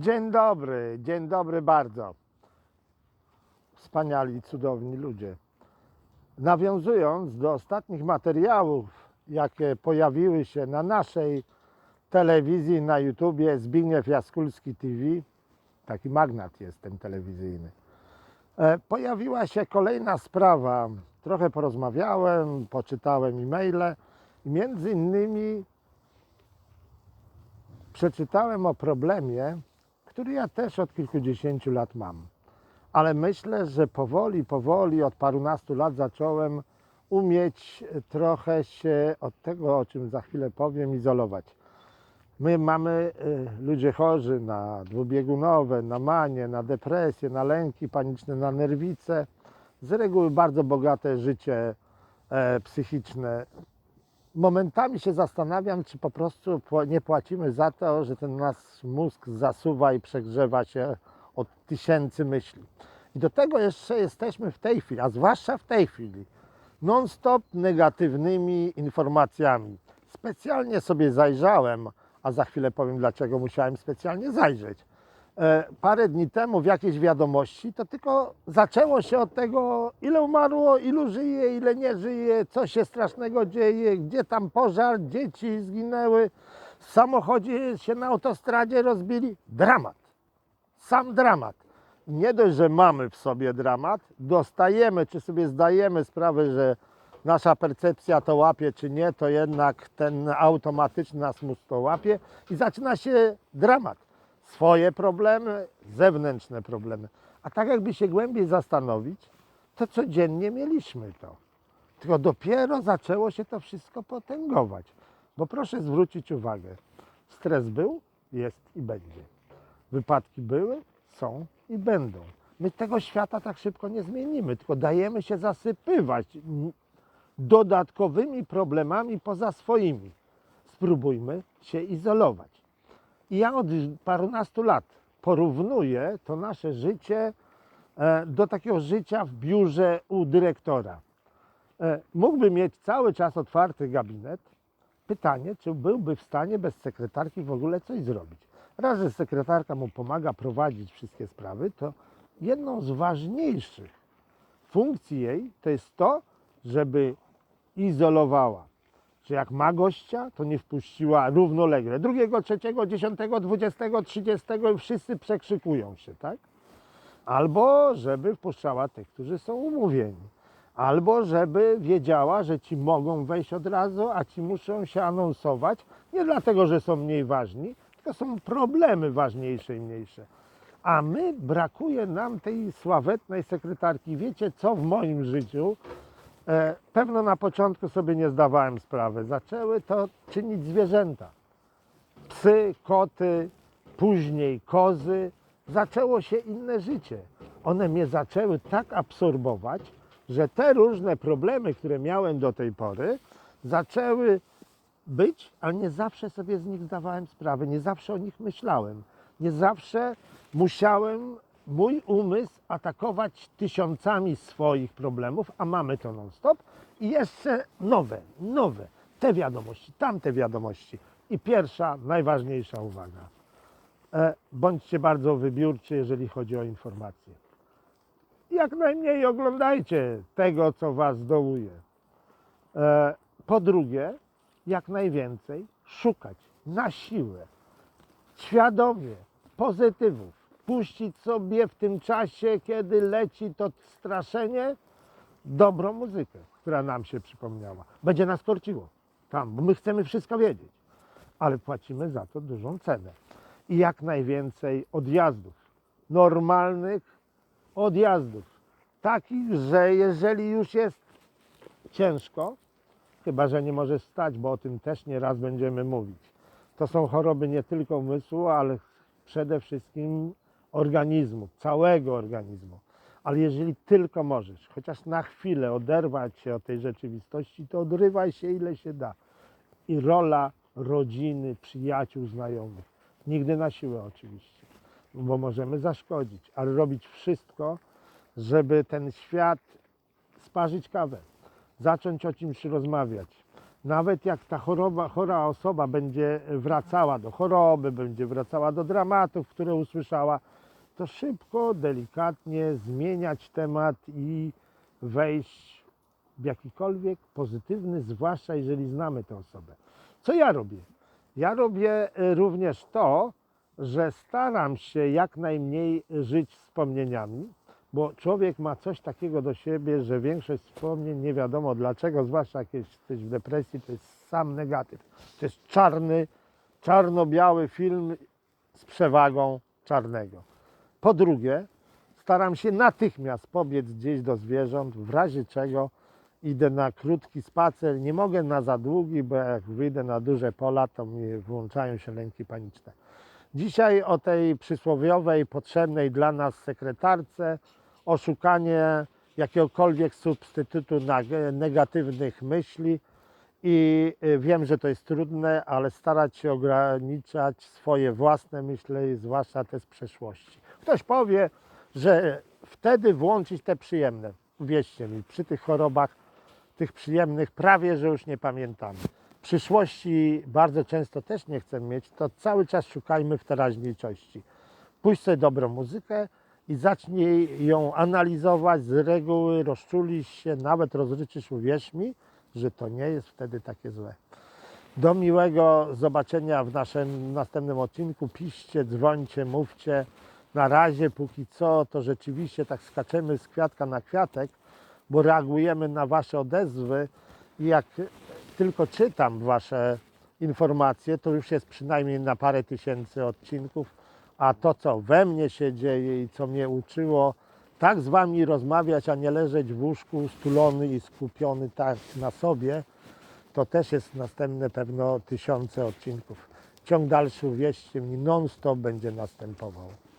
Dzień dobry, dzień dobry bardzo. Wspaniali, cudowni ludzie. Nawiązując do ostatnich materiałów, jakie pojawiły się na naszej telewizji, na YouTubie Zbigniew Jaskulski TV, taki magnat jest ten telewizyjny, e, pojawiła się kolejna sprawa. Trochę porozmawiałem, poczytałem e-maile i między innymi przeczytałem o problemie, który ja też od kilkudziesięciu lat mam. Ale myślę, że powoli, powoli od parunastu lat zacząłem umieć trochę się od tego, o czym za chwilę powiem, izolować. My mamy y, ludzie chorzy na dwubiegunowe, na manię, na depresję, na lęki paniczne, na nerwice. Z reguły bardzo bogate życie e, psychiczne. Momentami się zastanawiam, czy po prostu nie płacimy za to, że ten nasz mózg zasuwa i przegrzewa się od tysięcy myśli. I do tego jeszcze jesteśmy w tej chwili, a zwłaszcza w tej chwili, non-stop negatywnymi informacjami. Specjalnie sobie zajrzałem, a za chwilę powiem, dlaczego musiałem specjalnie zajrzeć. E, Parę dni temu w jakiejś wiadomości to tylko zaczęło się od tego, ile umarło, ilu żyje, ile nie żyje, co się strasznego dzieje, gdzie tam pożar, dzieci zginęły, w samochodzie się na autostradzie rozbili. Dramat. Sam dramat. Nie dość, że mamy w sobie dramat, dostajemy, czy sobie zdajemy sprawę, że nasza percepcja to łapie, czy nie, to jednak ten automatyczny nas mózg to łapie i zaczyna się dramat. Swoje problemy, zewnętrzne problemy. A tak jakby się głębiej zastanowić, to codziennie mieliśmy to. Tylko dopiero zaczęło się to wszystko potęgować. Bo proszę zwrócić uwagę, stres był, jest i będzie. Wypadki były, są i będą. My tego świata tak szybko nie zmienimy, tylko dajemy się zasypywać dodatkowymi problemami poza swoimi. Spróbujmy się izolować. I ja od parunastu lat porównuję to nasze życie e, do takiego życia w biurze u dyrektora. E, Mógłby mieć cały czas otwarty gabinet. Pytanie, czy byłby w stanie bez sekretarki w ogóle coś zrobić. Raz, że sekretarka mu pomaga prowadzić wszystkie sprawy, to jedną z ważniejszych funkcji jej to jest to, żeby izolowała. Że jak ma gościa, to nie wpuściła równolegle. Drugiego, trzeciego, dziesiątego, dwudziestego, trzydziestego i wszyscy przekrzykują się, tak? Albo żeby wpuszczała tych, którzy są umówieni. Albo żeby wiedziała, że ci mogą wejść od razu, a ci muszą się anonsować. Nie dlatego, że są mniej ważni, tylko są problemy ważniejsze i mniejsze. A my brakuje nam tej sławetnej sekretarki. Wiecie, co w moim życiu pewno na początku sobie nie zdawałem sprawy. Zaczęły to czynić zwierzęta. Psy, koty, później kozy. Zaczęło się inne życie. One mnie zaczęły tak absorbować, że te różne problemy, które miałem do tej pory, zaczęły być, ale nie zawsze sobie z nich zdawałem sprawę, nie zawsze o nich myślałem, nie zawsze musiałem mój umysł atakować tysiącami swoich problemów, a mamy to non-stop i jeszcze nowe, nowe, te wiadomości, tamte wiadomości. I pierwsza, najważniejsza uwaga. E, bądźcie bardzo wybiórczy, jeżeli chodzi o informacje. Jak najmniej oglądajcie tego, co Was dołuje. E, po drugie, jak najwięcej szukać na siłę, świadomie pozytywów. Puścić sobie w tym czasie, kiedy leci to straszenie, dobrą muzykę, która nam się przypomniała. Będzie nas korciło tam, bo my chcemy wszystko wiedzieć, ale płacimy za to dużą cenę. I jak najwięcej odjazdów, normalnych odjazdów, takich, że jeżeli już jest ciężko, chyba że nie możesz stać, bo o tym też nie raz będziemy mówić. To są choroby nie tylko umysłu, ale przede wszystkim organizmu, całego organizmu. Ale jeżeli tylko możesz, chociaż na chwilę oderwać się od tej rzeczywistości, to odrywaj się ile się da. I rola rodziny, przyjaciół, znajomych. Nigdy na siłę oczywiście, bo możemy zaszkodzić, ale robić wszystko, żeby ten świat sparzyć kawę, zacząć o czymś rozmawiać, Nawet jak ta choroba, chora osoba będzie wracała do choroby, będzie wracała do dramatów, które usłyszała, to szybko, delikatnie zmieniać temat i wejść w jakikolwiek pozytywny, zwłaszcza jeżeli znamy tę osobę. Co ja robię? Ja robię e, również to, że staram się jak najmniej żyć wspomnieniami, bo człowiek ma coś takiego do siebie, że większość wspomnień nie wiadomo dlaczego, zwłaszcza jak jesteś w depresji, to jest sam negatyw. To jest czarny, czarno-biały film z przewagą czarnego. Po drugie, staram się natychmiast pobiec gdzieś do zwierząt, w razie czego idę na krótki spacer. Nie mogę na za długi, bo jak wyjdę na duże pola, to mi włączają się lęki paniczne. Dzisiaj o tej przysłowiowej, potrzebnej dla nas sekretarce, o szukanie jakiegokolwiek substytutu negatywnych myśli i y, wiem, że to jest trudne, ale starać się ograniczać swoje własne myśli, zwłaszcza te z przeszłości. Ktoś powie, że wtedy włączyć te przyjemne. Wierzcie mi, przy tych chorobach, tych przyjemnych prawie, że już nie pamiętamy. Przyszłości bardzo często też nie chcemy mieć, to cały czas szukajmy w teraźniejszości. Puść sobie dobrą muzykę i zacznij ją analizować z reguły, rozczulisz się, nawet rozryczysz, uwierz mi, że to nie jest wtedy takie złe. Do miłego zobaczenia w naszym następnym odcinku. Piszcie, dzwońcie, mówcie. Na razie, póki co, to rzeczywiście tak skaczemy z kwiatka na kwiatek, bo reagujemy na Wasze odezwy i jak tylko czytam Wasze informacje, to już jest przynajmniej na parę tysięcy odcinków, a to, co we mnie się dzieje i co mnie uczyło, tak z Wami rozmawiać, a nie leżeć w łóżku stulony i skupiony tak na sobie, to też jest następne pewno tysiące odcinków. Ciąg dalszy, uwierzcie mi, non-stop będzie następował.